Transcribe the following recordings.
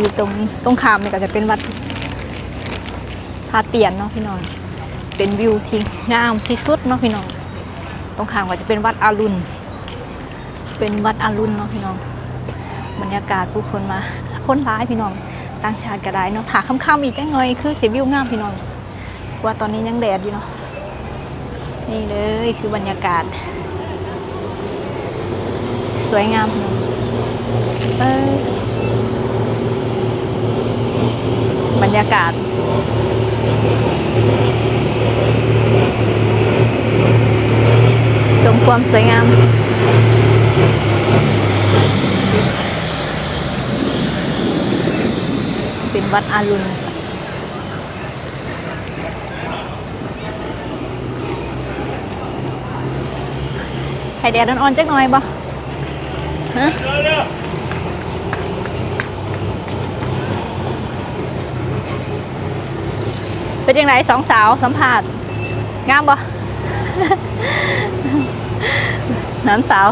อยู่ตรงตรงขามนี่ก็จะเป็นวัดพาเตียนเนาะพี่น้องเป็นวิวที่งามที่สุดเนาะพี่น้องตรงขางก็จะเป็นวัดอารุณเป็นวัดอารุณเนาะพี่น้องบรรยากาศผู้คนมาคนร้ายพี่น้องต่างชาติก็ได้เนาะถาค่ำๆอีกจังหน่อยคือเสียวิวงามพี่น้องว่าตอนนี้ยังแดดอยู่เนาะนี่เลยคือบรรยากาศ สวยงามพี่น้องเอ้ย บรรยากาศ ชมความสวยงามเป็นวัดอารุณไข่แดดอ่อนๆจักหน่อยบ่ฮะ เป็นยังไงสองสาวสัมผัสงามบ่น้ำสาว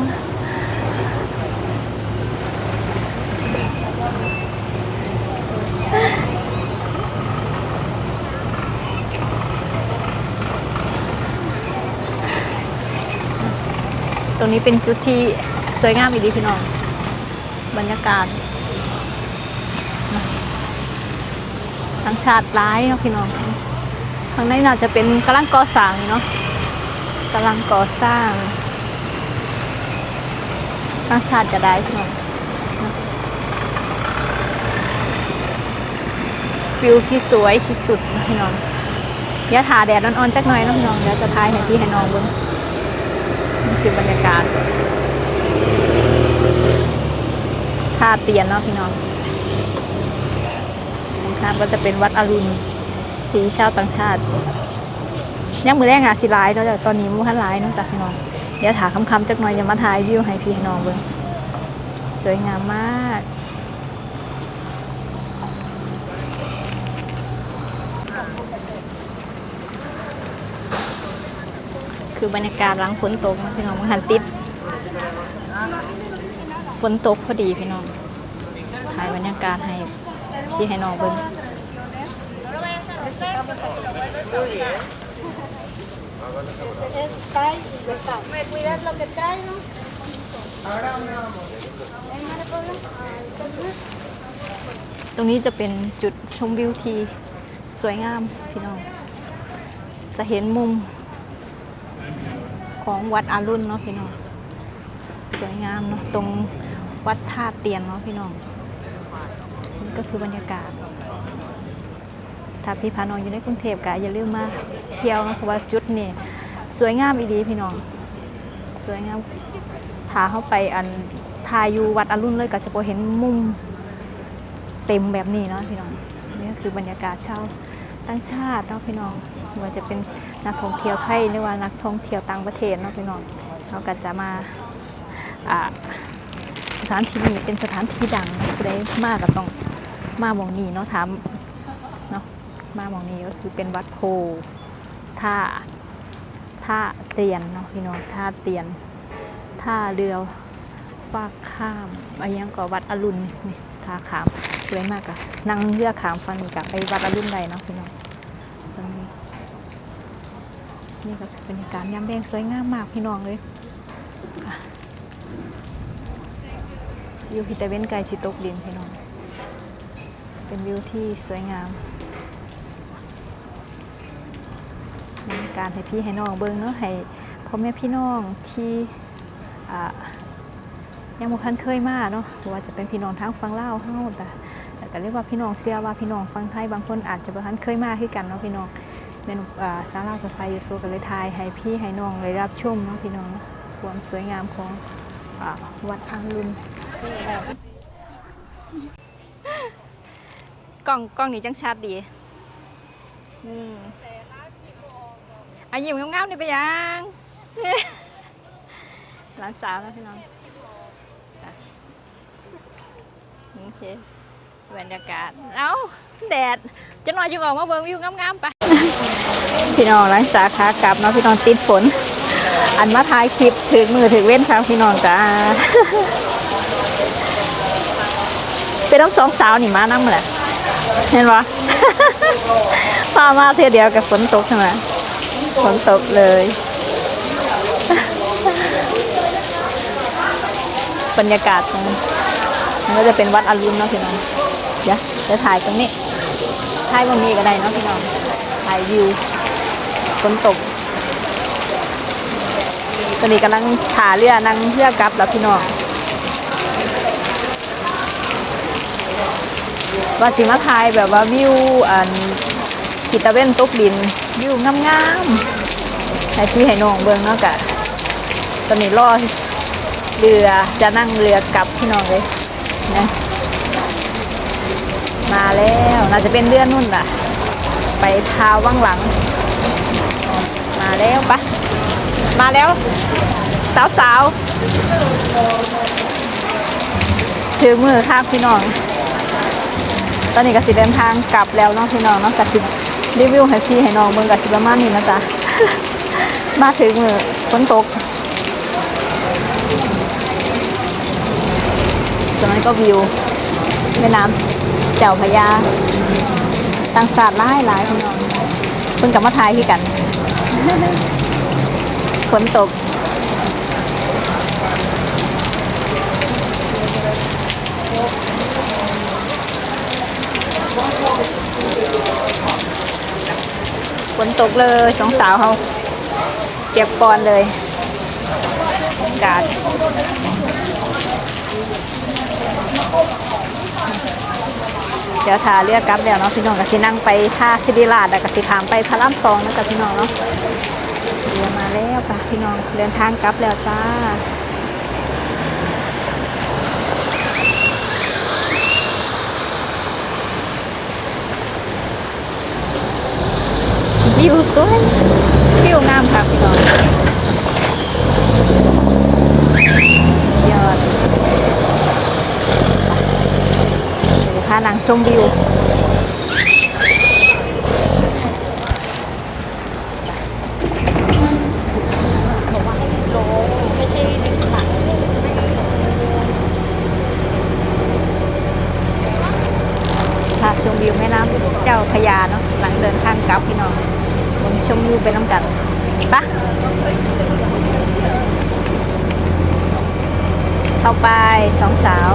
ตรงนี้เป็นจุดที่สวยงามอีกดีพี่น้อง บรรยากาศทั้งชาติร้ายเนาะพี่น้อง ทางในน่าจะเป็นกำลังก่อสร้างเนาะกำลังก่อสร้างทั้งชาติจะได้พี่น้องวิวที่สวยที่สุดนะพี่น้องเดี๋ยวทาแดดอ่อนๆจักหน่อยน้องเดี๋ยวจะทายให้พี่ให้น้องเบิ่งนี่คือบรรยากาศท่าเตียนเนาะพี่น้องตรงข้ามก็จะเป็นวัดอรุณ ที่ชาวต่างชาติยังมือแรกงานสิหลายเนาะแต่ตอนนี้มือขั้นหลายเนาะจากพี่น้องเดี๋ยวถามคำๆจักหน่อยจะมาถ่ายวิวให้พี่ให้น้องเบิ่งสวยงามมากคือบรรยากาศหลังฝนตกนะพี่น้องมันหันติดฝนตกพอดีพี่น้องถ่ายบรรยากาศให้ชี้ให้น้องเบิ่ง ตรงนี้จะเป็นจุดชมวิวที่สวยงามพี่น้อง จะเห็นมุมของวัดอารุณเนาะพี่น้อง สวยงามเนาะตรงวัดท่าเตียนเนาะพี่น้องนี่ก็คือบรรยากาศ ถ้าพี่พาน้องอยู่ในกรุงเทพก็อย่าลืมมาเที่ยวนะเพราะว่าจุดนี่สวยงามอีดีพี่น้อง สวยงามถ้าเข้าไปอันทายอยู่วัดอรุณเลยก็จะพอเห็นมุมเต็มแบบนี้เนาะพี่น้องนี่ก็คือบรรยากาศเช้าต่างชาติเนาะพี่น้องไม่ว่าจะเป็นนักท่องเที่ยวไทยหรือว่านักท่องเที่ยวต่างประเทศเนาะพี่น้องเขาก็จะมาสถานที่นี้เป็นสถานที่ดังนะผู้ใดมากก็ต้องมาหมองนี้เนาะถาม มาหมองนี้ก็คือเป็นวัดโพท่าท่าเตียนเนาะพี่น้องท่าเตียนท่าเรือฟากข้ามอะไรยังก็วัดอรุณนี่ท่าขามสวยมากอะนั่งเรือขามฟังนี่กับไปวัดอรุณใดเนาะพี่น้องตรงนี้นี่ก็คือบรรยากาศยามแดงสวยงามมากพี่น้องเลยอะวิวพิตาเวนไกลสิตกดินพี่น้อง เป็นวิวที่สวยงามบรรยา กาศให้พี่ให้น้องเบิ้งเนาะให้พ่อแม่พี่น้องที่อ่ายังบ่คันเคยมาเนาะหรือว่าจะเป็นพี่น้องทางฟังเล่าวเฮาแต่แต่ก็เรียกว่าพี่น้องเสียว่าพี่น้องฟังไทยบางคนอาจจะบ่คันเคยมาคือกันเนาะพี่น้องเป็นอ่าซาลาสไฟยูโซกันเลยทายให้พี่ให้น้องเลยรับชมเนาะพี่น้องความสวยงามของอาวัดอังลุนกล้องกล้องนี้จังชัดดีอืม อายิ้มงามๆนี่ไปยังหลานสาวนะพี่น้องโอเคบรรยากาศ เอ้า แดด จะนอยจะออกมาเบิ่งวิวงามๆไป พี่น้องหลังจากขากลับเนาะพี่น้องติดฝน อันมาท้ายคลิปถึงมือถึงเว้นครับพี่น้องจ้า เป็นนน้ำสองสาวนี่มานั่งมาแหละเห็นปะพามาเทเดียวกับฝนตกใช่ไหม ฝนตกเลย บรรยากาศตรงนี้มันก็จะเป็นวัดอรุณเนาะพี่น้อง เดี๋ยวจะถ่ายตรงนี้ ถ่ายบนนี้ก็ได้เนาะพี่น้อง ถ่ายวิวฝนตก ตอนนี้กำลังถ่าเรือนั่งเรือกลับแล้วพี่น้องว่าสิมาถ่ายแบบว่าวิวอันกิตะเว้นตกดิน วิวงามๆให้พี่ให้น้องเบิ่งเนาะกะตอนนี้รอเรือจะนั่งเรือกลับพี่น้องเลยนะมาแล้วน่าจะเป็นเรือนุ่นล่ะ ไปทาว่างหลัง มาแล้วปะมาแล้ว สาวสาวถือมือข้าพี่น้อง ตอนนี้ก็สิเดินทางกลับแล้วเนาะพี่น้องเนาะกสิ รีวิวให้พี่ให้น้องเบิ่งกับสิประมาณนี้นะจ๊ะ มาถึงมือฝนตกตรงนั้นก็วิวแม่น้ำเจ้าพญาต่างศาสตร์หลายหลายพี่น้องเพิ่งกลับมาทายที่กันฝนตก ฝนตกเลยสองสาวเขาเก็บก่อนเลยอากาศเดี๋ยวทาเรือกลับแล้วเนาะพี่น้องกับสินั่งไปท่าซิริราชกับสิถามไปพระรามสองนะกับพี่น้องเนาะเรือมาแล้วค่ะพี่น้องเดินทางกลับแล้วจ้า วิวสวยวิวงามค่ะพี่น้องยอดพานางชมวิวพาชมวิวแม่น้ำเจ้าพยาเนาะหลังเดินทางกลับพี่น้อง ผมชมวิวไปน้ำกันปะเข้าไปสองสาว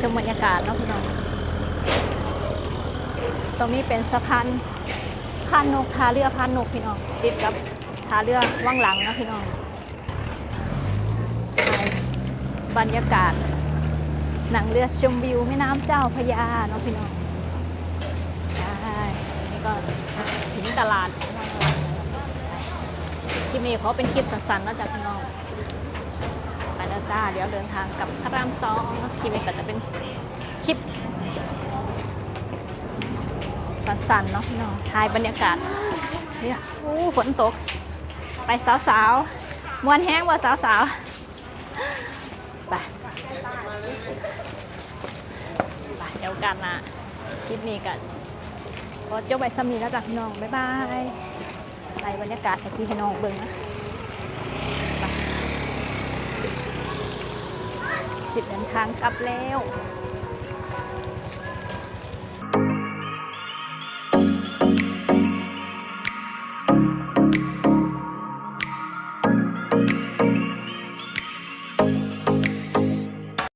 ชมบรรยากาศเนาะพี่น้อง ตรงนี้เป็นสะพานพานนกท่าเรือพานนกพี่น้องติดกับท่าเรือว่างหลังนะพี่น้องบรรยากาศ หนังเรือชมวิวแม่น้ำเจ้าพยาเนาะพี่น้องใช่นี่ก็ถึงตลาดคลิปนี้เขาเป็นคลิปสั้นๆนะจากพี่น้อง จ้า เดี๋ยวเดินทางกับพระรามสองคลิปนี้ก็จะเป็นคลิปสั้นๆเนาะพี่น้องถ่ายบรรยากาศเนี่ยโอ้ฝนตก ไปสาวๆมวนแห้งว่าสาวๆไปไปเดี๋ยวกันนะคลิปนี้กันก็จบไปสำนีแล้วจ้ะน้อง บ๊ายบายไปบรรยากาศให้พี่พี่น้องเบิ่งนะไป สิบเดินทางกลับแล้ว